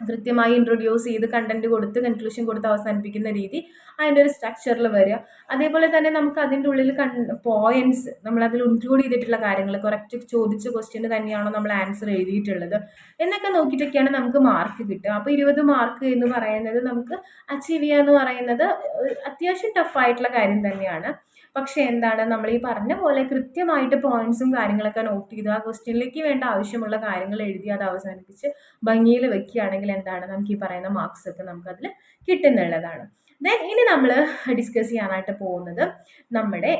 Speaker 1: കൃത്യമായി ഇൻട്രൊഡ്യൂസ് ചെയ്ത് കണ്ടന്റ് കൊടുത്ത് കൺക്ലൂഷൻ കൊടുത്ത് അവസാനിപ്പിക്കുന്ന രീതി അതിന്റെ ഒരു സ്ട്രക്ചറിൽ വരിക. അതേപോലെ തന്നെ നമുക്ക് അതിന്റെ ഉള്ളിൽ കൺ പോയിന്റ്സ് നമ്മൾ അതിൽ ഇൻക്ലൂഡ് ചെയ്തിട്ടുള്ള കാര്യങ്ങൾ കറക്റ്റ് ചോദിച്ച ക്വസ്റ്റ്യന് തന്നെയാണോ നമ്മൾ ആൻസർ എഴുതിയിട്ടുള്ളത് എന്നൊക്കെ നോക്കിയിട്ടൊക്കെയാണ് നമുക്ക് മാർക്ക് കിട്ടുക. അപ്പോൾ ഇരുപത് മാർക്ക് എന്ന് പറയുന്നത് നമുക്ക് അച്ചീവ് ചെയ്യുക എന്ന് പറയുന്നത് അത്യാവശ്യം ടഫായിട്ടുള്ള കാര്യം തന്നെയാണ്. പക്ഷേ എന്താണ് നമ്മൾ ഈ പറഞ്ഞ പോലെ കൃത്യമായിട്ട് പോയിന്റ്സും കാര്യങ്ങളൊക്കെ നോട്ട് ചെയ്ത് ആ ക്വസ്റ്റ്യനിലേക്ക് വേണ്ട ആവശ്യമുള്ള കാര്യങ്ങൾ എഴുതി അത് അവസാനിപ്പിച്ച് ഭംഗിയിൽ വെക്കുകയാണെങ്കിൽ എന്താണ് നമുക്ക് ഈ പറയുന്ന മാർക്സ് ഒക്കെ നമുക്ക് നമുക്കതിൽ കിട്ടുന്നുള്ളതാണ്. ദെൻ ഇനി നമ്മൾ ഡിസ്കസ് ചെയ്യാനായിട്ട് പോകുന്നത് നമ്മുടെ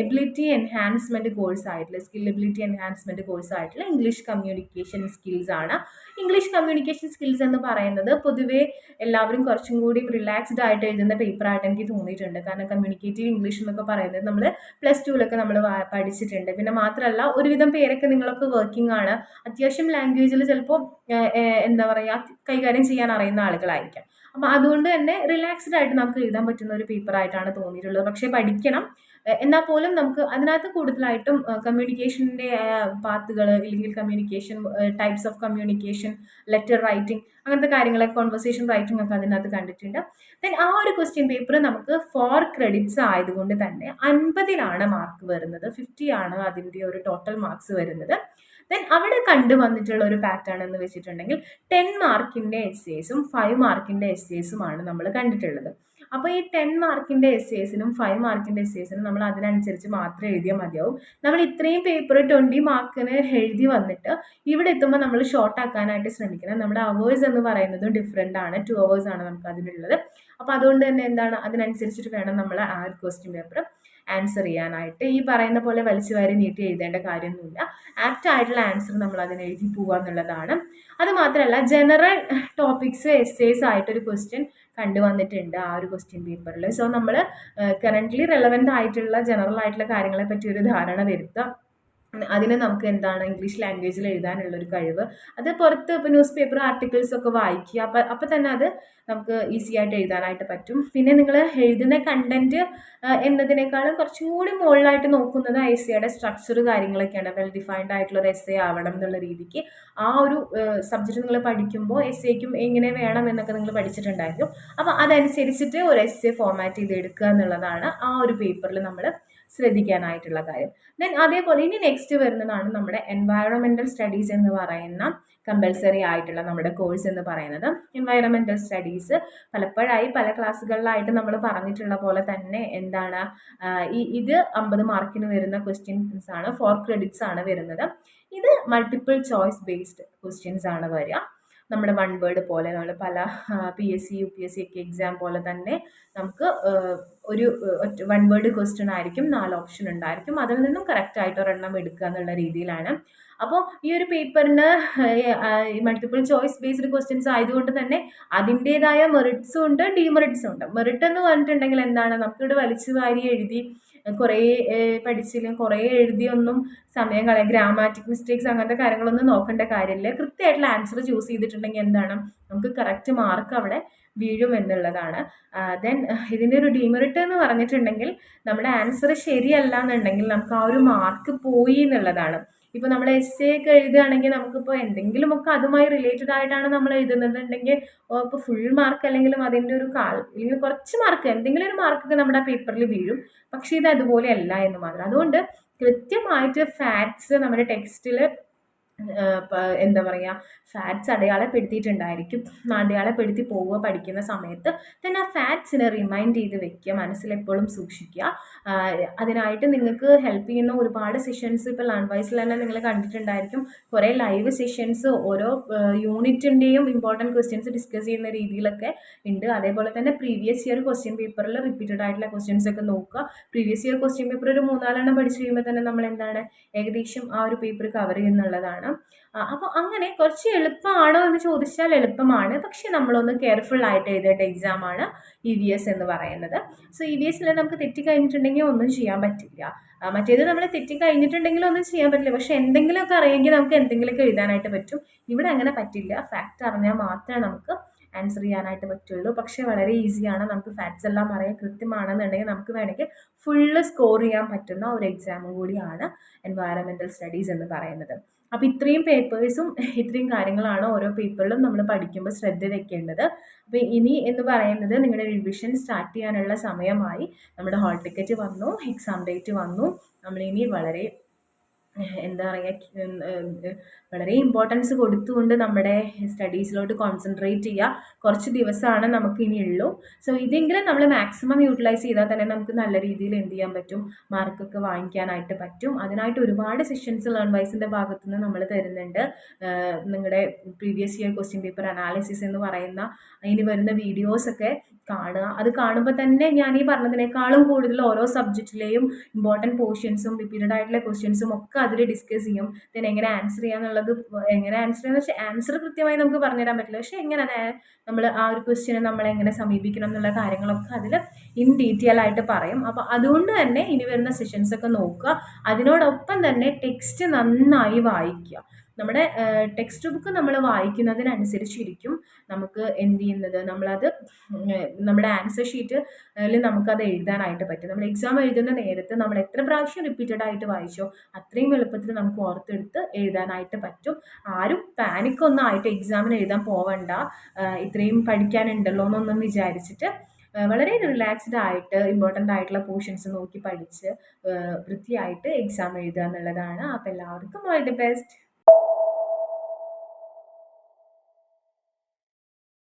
Speaker 1: എബിലിറ്റി എൻഹാൻസ്മെന്റ് കോഴ്സ് ആയിട്ടുള്ള സ്കിൽ എബിലിറ്റി എൻഹാൻസ്മെന്റ് കോഴ്സ് ആയിട്ടുള്ള ഇംഗ്ലീഷ് കമ്മ്യൂണിക്കേഷൻ സ്കിൽസ് ആണ്. ഇംഗ്ലീഷ് കമ്മ്യൂണിക്കേഷൻ സ്കിൽസ് എന്ന് പറയുന്നത് പൊതുവേ എല്ലാവരും കുറച്ചും കൂടി റിലാക്സ്ഡ് ആയിട്ട് എഴുതുന്ന പേപ്പറായിട്ട് എനിക്ക് തോന്നിയിട്ടുണ്ട്. കാരണം കമ്മ്യൂണിക്കേറ്റീവ് ഇംഗ്ലീഷ് എന്നൊക്കെ പറയുന്നത് നമ്മൾ പ്ലസ് ടുവിലൊക്കെ നമ്മൾ പഠിച്ചിട്ടുണ്ട്. പിന്നെ മാത്രമല്ല ഒരുവിധം പേരൊക്കെ നിങ്ങളൊക്കെ വർക്കിംഗ് ആണ്. അത്യാവശ്യം ലാംഗ്വേജിൽ ചിലപ്പോൾ എന്താ പറയുക കൈകാര്യം ചെയ്യാൻ അറിയുന്ന ആളുകളായിരിക്കാം. അപ്പോൾ അതുകൊണ്ട് തന്നെ റിലാക്സ്ഡ് ആയിട്ട് നമുക്ക് എഴുതാൻ പറ്റുന്ന ഒരു പേപ്പർ ആയിട്ടാണ് തോന്നിയിട്ടുള്ളത്. പക്ഷേ പഠിക്കണം. എന്നാൽ പോലും നമുക്ക് അതിനകത്ത് കൂടുതലായിട്ടും കമ്മ്യൂണിക്കേഷന്റെ പാത്തുകൾ ഇല്ലെങ്കിൽ communication types of communication letter writing അങ്ങനത്തെ കാര്യങ്ങളെ കോൺവെർസേഷൻ റൈറ്റിംഗ് ഒക്കെ അതിനകത്ത് കണ്ടിട്ടുണ്ട്. ദെൻ ആ ഒരു ക്വസ്റ്റ്യൻ പേപ്പർ നമുക്ക് ഫോർ ക്രെഡിറ്റ്സ് ആയതുകൊണ്ട് തന്നെ അൻപതിലാണ് മാർക്ക് വരുന്നത്. ഫിഫ്റ്റി ആണ് അതിന്റെ ഒരു ടോട്ടൽ മാർക്സ് വരുന്നത്. ദെൻ അവിടെ കണ്ടു വന്നിട്ടുള്ള ഒരു പാറ്റേൺ എന്ന് വെച്ചിട്ടുണ്ടെങ്കിൽ ടെൻ മാർക്കിന്റെ എസ് എസും ഫൈവ് മാർക്കിന്റെ എസ് ആണ് നമ്മൾ കണ്ടിട്ടുള്ളത്. അപ്പോൾ ഈ ടെൻ മാർക്കിന്റെ എസ് എസിനും ഫൈവ് മാർക്കിന്റെ എസ് എസിനും നമ്മൾ അതിനനുസരിച്ച് മാത്രം എഴുതിയാൽ മതിയാവും. നമ്മൾ ഇത്രയും പേപ്പർ ട്വന്റി മാർക്കിന് എഴുതി വന്നിട്ട് ഇവിടെ എത്തുമ്പോൾ നമ്മൾ ഷോർട്ട് ആക്കാനായിട്ട് ശ്രമിക്കണം. നമ്മുടെ അവേഴ്സ് എന്ന് പറയുന്നതും ഡിഫറെന്റ് ആണ്. ടു അവേഴ്സ് ആണ് നമുക്ക് അതിനുള്ളത്. അപ്പോൾ അതുകൊണ്ട് തന്നെ എന്താണ്? അതിനനുസരിച്ചിട്ട് വേണം നമ്മൾ ആ ക്വസ്റ്റ്യൻ പേപ്പർ ആൻസർ ചെയ്യാനായിട്ട് ഈ പറയുന്ന പോലെ വലിച്ചു വാരി നീട്ടി എഴുതേണ്ട കാര്യമൊന്നുമില്ല. ആപ്റ്റ് ആയിട്ടുള്ള ആൻസർ നമ്മൾ അതിന് എഴുതി പോവുക എന്നുള്ളതാണ്. അത് മാത്രമല്ല ജനറൽ ടോപ്പിക്സ് എസ്സേസ് ആയിട്ടൊരു ക്വസ്റ്റ്യൻ കണ്ടുവന്നിട്ടുണ്ട് ആ ഒരു ക്വസ്റ്റ്യൻ പേപ്പറിൽ സോ നമ്മൾ കറന്റ്ലി റെലവന്റ് ആയിട്ടുള്ള ജനറൽ ആയിട്ടുള്ള കാര്യങ്ങളെ പറ്റി ഒരു ധാരണ വരുത്തുക അതിന് നമുക്ക് എന്താണ് ഇംഗ്ലീഷ് ലാംഗ്വേജിൽ എഴുതാനുള്ള ഒരു കഴിവ്. അത് പുറത്ത് ഇപ്പോൾ ന്യൂസ് പേപ്പർ ആർട്ടിക്കിൾസ് ഒക്കെ വായിക്കുക. അപ്പം അപ്പം തന്നെ അത് നമുക്ക് ഈസി ആയിട്ട് എഴുതാനായിട്ട് പറ്റും. പിന്നെ നിങ്ങൾ എഴുതുന്ന കണ്ടന്റ് എന്നതിനേക്കാളും കുറച്ചും കൂടി മുകളിലായിട്ട് നോക്കുന്നത് ഐ സിയുടെ സ്ട്രക്ചർ കാര്യങ്ങളൊക്കെയാണ്. വെൽ ഡിഫൈൻഡ് ആയിട്ടുള്ള ഒരു എസ് എ ആവണം എന്നുള്ള രീതിക്ക്. ആ ഒരു സബ്ജക്റ്റ് നിങ്ങൾ പഠിക്കുമ്പോൾ എസ് എക്കും എങ്ങനെ വേണം എന്നൊക്കെ നിങ്ങൾ പഠിച്ചിട്ടുണ്ടായിരിക്കും. അപ്പോൾ അതനുസരിച്ചിട്ട് ഒരു എസ് എ ഫോർമാറ്റ് ചെയ്ത് എടുക്കുക എന്നുള്ളതാണ് ആ ഒരു പേപ്പറിൽ നമ്മൾ ശ്രദ്ധിക്കാനായിട്ടുള്ള കാര്യം. ദെൻ അതേപോലെ ഇനി നെക്സ്റ്റ് വരുന്നതാണ് നമ്മുടെ എൻവയറമെന്റൽ സ്റ്റഡീസ് എന്ന് പറയുന്ന കമ്പൽസറി ആയിട്ടുള്ള നമ്മുടെ കോഴ്സ് എന്ന് പറയുന്നത്. എൻവയറമെന്റൽ സ്റ്റഡീസ് പലപ്പോഴായി പല ക്ലാസ്സുകളിലായിട്ട് നമ്മൾ പറഞ്ഞിട്ടുള്ള പോലെ തന്നെ എന്താണ് ഈ ഇത് അമ്പത് മാർക്കിന് വരുന്ന ക്വസ്റ്റ്യൻസ് ആണ് ഫോർ ക്രെഡിറ്റ്സ് ആണ് വരുന്നത്. ഇത് മൾട്ടിപ്പിൾ ചോയ്സ് ബേസ്ഡ് ക്വസ്റ്റ്യൻസ് ആണ് വരിക. നമ്മുടെ വൺ വേർഡ് പോലെ നമ്മൾ പല P S C U P S C ഒക്കെ എക്സാം പോലെ തന്നെ നമുക്ക് ഒരു വൺ വേർഡ് ക്വസ്റ്റ്യൻ ആയിരിക്കും നാല് ഓപ്ഷൻ ഉണ്ടായിരിക്കും. അതിൽ നിന്നും കറക്റ്റ് ആയിട്ട് ഒരെണ്ണം എടുക്കുക എന്നുള്ള രീതിയിലാണ്. അപ്പോൾ ഈ ഒരു പേപ്പറിന് മൾട്ടിപ്പിൾ ചോയ്സ് ബേസ്ഡ് ക്വസ്റ്റ്യൻസ് ആയതുകൊണ്ട് തന്നെ അതിന്റേതായ മെറിറ്റ്സും ഉണ്ട് ഡിമെറിറ്റ്സും ഉണ്ട്. മെറിറ്റ് എന്ന് പറഞ്ഞിട്ടുണ്ടെങ്കിൽ എന്താണ്? നമുക്കിവിടെ വലിച്ചു വാരി എഴുതി കുറേ പഠിച്ചില്ലെങ്കിൽ കുറേ എഴുതിയൊന്നും സമയം കളയാം ഗ്രാമാറ്റിക് മിസ്റ്റേക്സ് അങ്ങനത്തെ കാര്യങ്ങളൊന്നും നോക്കേണ്ട കാര്യമില്ല. കൃത്യമായിട്ടുള്ള ആൻസർ ചൂസ് ചെയ്തിട്ടുണ്ടെങ്കിൽ എന്താണ്? നമുക്ക് കറക്റ്റ് മാർക്ക് അവിടെ വീഴും എന്നുള്ളതാണ്. ദെൻ ഇതിന്റെ ഒരു ഡിമെറിറ്റ് എന്ന് പറഞ്ഞിട്ടുണ്ടെങ്കിൽ നമ്മുടെ ആൻസർ ശരിയല്ല എന്നുണ്ടെങ്കിൽ നമുക്ക് ആ ഒരു മാർക്ക് പോയി എന്നുള്ളതാണ്. ഇപ്പോൾ നമ്മൾ എസ് എ ഒക്കെ എഴുതുകയാണെങ്കിൽ നമുക്കിപ്പോൾ എന്തെങ്കിലുമൊക്കെ അതുമായി റിലേറ്റഡ് ആയിട്ടാണ് നമ്മൾ എഴുതുന്നുണ്ടെങ്കിൽ ഇപ്പോൾ ഫുൾ മാർക്ക് അല്ലെങ്കിലും അതിന്റെ ഒരു കാൽ അല്ലെങ്കിൽ കുറച്ച് മാർക്ക് എന്തെങ്കിലും ഒരു മാർക്കൊക്കെ നമ്മുടെ പേപ്പറിൽ വീഴും. പക്ഷേ ഇത് അതുപോലെ അല്ല എന്ന് മാത്രം. അതുകൊണ്ട് കൃത്യമായിട്ട് ഫാക്ട്സ് നമ്മുടെ ടെക്സ്റ്റിൽ എന്താ പറയുക ഫാറ്റ്സ് അടയാളപ്പെടുത്തിയിട്ടുണ്ടായിരിക്കും. അടയാളപ്പെടുത്തി പോവുക പഠിക്കുന്ന സമയത്ത് തന്നെ ആ ഫാറ്റ്സിനെ റിമൈൻഡ് ചെയ്ത് വെക്കുക മനസ്സിലെപ്പോഴും സൂക്ഷിക്കുക. അതിനായിട്ട് നിങ്ങൾക്ക് ഹെൽപ്പ് ചെയ്യുന്ന ഒരുപാട് സെഷൻസ് ഇപ്പോൾ ലാൻഡ് വൈസിൽ തന്നെ നിങ്ങൾ കണ്ടിട്ടുണ്ടായിരിക്കും. കുറേ ലൈവ് സെഷൻസ് ഓരോ യൂണിറ്റിന്റെയും ഇമ്പോർട്ടന്റ് ക്വസ്റ്റ്യൻസ് ഡിസ്കസ് ചെയ്യുന്ന രീതിയിലൊക്കെ ഉണ്ട്. അതേപോലെ തന്നെ പ്രീവിയസ് ഇയർ ക്വസ്റ്റ്യൻ പേപ്പറിൽ റിപ്പീറ്റഡ് ആയിട്ടുള്ള ക്വസ്റ്റ്യൻസ് ഒക്കെ നോക്കുക. പ്രീവിയസ് ഇയർ ക്വസ്റ്റ്യൻ പേപ്പർ ഒരു മൂന്നാലെണ്ണം പഠിച്ചു കഴിയുമ്പോൾ തന്നെ നമ്മൾ എന്താണ് ഏകദേശം ആ ഒരു പേപ്പർ കവർ ചെയ്യുന്നുള്ളതാണ്. അപ്പോൾ അങ്ങനെ കുറച്ച് എളുപ്പമാണോ എന്ന് ചോദിച്ചാൽ എളുപ്പമാണ്. പക്ഷേ നമ്മളൊന്ന് കെയർഫുൾ ആയിട്ട് എഴുതേണ്ട എക്സാമാണ് ഇ വി എസ് എന്ന് പറയുന്നത്. സോ ഇ വി എസിൽ നമുക്ക് തെറ്റിക്കഴിഞ്ഞിട്ടുണ്ടെങ്കിൽ ഒന്നും ചെയ്യാൻ പറ്റില്ല. മറ്റേത് നമ്മൾ തെറ്റി കഴിഞ്ഞിട്ടുണ്ടെങ്കിൽ ഒന്നും ചെയ്യാൻ പറ്റില്ല. പക്ഷെ എന്തെങ്കിലുമൊക്കെ അറിയെങ്കിൽ നമുക്ക് എന്തെങ്കിലുമൊക്കെ എഴുതാനായിട്ട് പറ്റും. ഇവിടെ അങ്ങനെ പറ്റില്ല. ഫാക്റ്റ് അറിഞ്ഞാൽ മാത്രമേ നമുക്ക് ആൻസർ ചെയ്യാനായിട്ട് പറ്റുള്ളൂ. പക്ഷേ വളരെ ഈസിയാണ് നമുക്ക് ഫാക്ട്സ് എല്ലാം അറിയാൻ കൃത്യമാണെന്നുണ്ടെങ്കിൽ നമുക്ക് വേണമെങ്കിൽ ഫുള്ള് സ്കോർ ചെയ്യാൻ പറ്റുന്ന ഒരു എക്സാമും കൂടിയാണ് എൻവയറമെന്റൽ സ്റ്റഡീസ് എന്ന് പറയുന്നത്. അപ്പോൾ ഇത്രയും പേപ്പേഴ്സും ഇത്രയും കാര്യങ്ങളാണ് ഓരോ പേപ്പറിലും നമ്മൾ പഠിക്കുമ്പോൾ ശ്രദ്ധ വെക്കേണ്ടത്. അപ്പോൾ ഇനി എന്ന് പറയുന്നത് നിങ്ങളുടെ റിവിഷൻ സ്റ്റാർട്ട് ചെയ്യാനുള്ള സമയമായി. നമ്മുടെ ഹാൾ ടിക്കറ്റ് വന്നു എക്സാം ഡേറ്റ് വന്നു. നമ്മളിനി വളരെ എന്താ പറയുക വളരെ ഇമ്പോർട്ടൻസ് കൊടുത്തുകൊണ്ട് നമ്മുടെ സ്റ്റഡീസിലോട്ട് കോൺസെൻട്രേറ്റ് ചെയ്യുക. കുറച്ച് ദിവസമാണ് നമുക്ക് ഇനി ഉള്ളൂ. സോ ഇതെങ്കിലും നമ്മൾ മാക്സിമം യൂട്ടിലൈസ് ചെയ്താൽ തന്നെ നമുക്ക് നല്ല രീതിയിൽ എന്ത് ചെയ്യാൻ പറ്റും? മാർക്കൊക്കെ വാങ്ങിക്കാനായിട്ട് പറ്റും. അതിനായിട്ട് ഒരുപാട് സെഷൻസ് ലേൺ വൈസിന്റെ ഭാഗത്തുനിന്ന് നമ്മൾ തരുന്നുണ്ട്. നിങ്ങളുടെ previous year question paper analysis എന്ന് പറയുന്ന അതിന് വരുന്ന വീഡിയോസൊക്കെ കാണുക. അത് കാണുമ്പോൾ തന്നെ ഞാൻ ഈ പറഞ്ഞതിനേക്കാളും കൂടുതൽ ഓരോ സബ്ജക്റ്റിലെയും ഇമ്പോർട്ടന്റ് പോർഷൻസും റിപ്പീറ്റഡ് ആയിട്ടുള്ള ക്വസ്റ്റ്യൻസും ഒക്കെ അതിൽ ഡിസ്കസ് ചെയ്യും. ദെൻ എങ്ങനെ ആൻസർ ചെയ്യാന്നുള്ളത് എങ്ങനെ ആൻസർ ചെയ്യാന്ന് വെച്ചാൽ ആൻസർ കൃത്യമായി നമുക്ക് പറഞ്ഞുതരാൻ പറ്റില്ല. പക്ഷേ എങ്ങനെ നമ്മൾ ആ ഒരു ക്വസ്റ്റ്യനെ നമ്മൾ എങ്ങനെ സമീപിക്കണം എന്നുള്ള കാര്യങ്ങളൊക്കെ അതിൽ ഇൻ ഡീറ്റെയിൽ ആയിട്ട് പറയും. അപ്പോൾ അതുകൊണ്ട് തന്നെ ഇനി വരുന്ന സെഷൻസ് ഒക്കെ നോക്കുക. അതിനോടൊപ്പം തന്നെ ടെക്സ്റ്റ് നന്നായി വായിക്കുക. നമ്മുടെ ടെക്സ്റ്റ് ബുക്ക് നമ്മൾ വായിക്കുന്നതിനനുസരിച്ചിരിക്കും നമുക്ക് എന്ത് ചെയ്യുന്നത്. നമ്മളത് നമ്മുടെ ആൻസർ ഷീറ്റിൽ നമുക്കത് എഴുതാനായിട്ട് പറ്റും. നമ്മൾ എക്സാം എഴുതുന്ന നേരത്ത് നമ്മൾ എത്ര പ്രാവശ്യം റിപ്പീറ്റഡ് ആയിട്ട് വായിച്ചോ അത്രയും എളുപ്പത്തിൽ നമുക്ക് ഓർത്തെടുത്ത് എഴുതാനായിട്ട് പറ്റും. ആരും പാനിക്കൊന്നും ആയിട്ട് എക്സാമിന് എഴുതാൻ പോവണ്ട. ഇത്രയും പഠിക്കാനുണ്ടല്ലോ എന്നൊന്നും വിചാരിച്ചിട്ട് വളരെ റിലാക്സ്ഡ് ആയിട്ട് ഇമ്പോർട്ടന്റ് ആയിട്ടുള്ള പോർഷൻസ് നോക്കി പഠിച്ച് വൃത്തിയായിട്ട് എക്സാം എഴുതുക എന്നുള്ളതാണ്. അപ്പോൾ എല്ലാവർക്കും ഓൾ ദി ബെസ്റ്റ്